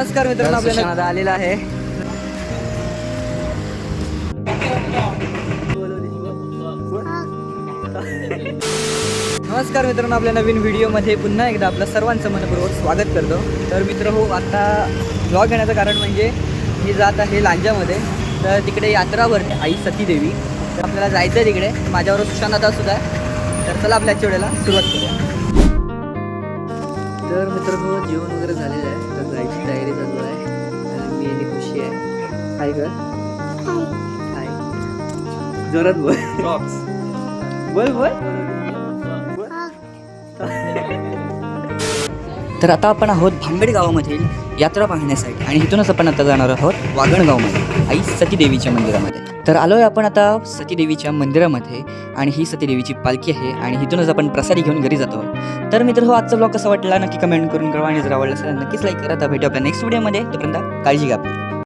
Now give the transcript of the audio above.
नमस्कार मित्रांनो आपल्याला आलेला आहे. नमस्कार मित्रांनो आपल्या नवीन व्हिडिओमध्ये पुन्हा एकदा आपलं सर्वांचं मनपूर्वक स्वागत करतो. तर मित्र हो आता ब्लॉग येण्याचं कारण म्हणजे मी जात आहे लांजामध्ये. तर तिकडे यात्रा भरते आई सतीदेवी. तर आपल्याला जायचं आहे तिकडे. माझ्याबरोबर सुशांत दादा सुद्धा आहे. तर चला आपल्या वेळेला सुरुवात करूया. तर मित्रांनो जेवण वगैरे झालेलं आहे. हाय कर. हाय. जोरात बोल. बोल बोल. तर आता आपण आहोत भांगड गावामधील यात्रा पाहण्यासाठी आणि इथूनच आपण आता जाणार आहोत वागण गावमध्ये आई सतीदेवीच्या मंदिरामध्ये. तर आलोय आपण आता सतीदेवीच्या मंदिरामध्ये आणि ही सतीदेवीची पालखी आहे आणि इथूनच आपण प्रसादी घेऊन घरी जातो तर मित्र हो आजचा ब्लॉग कसा वाटला नक्की कमेंट करून कळवा आणि जर आवडला असेल तर नक्कीच लाईक करा. तर भेटू आपल्या नेक्स्ट व्हिडिओमध्ये तोपर्यंत काळजी घ्या आपली.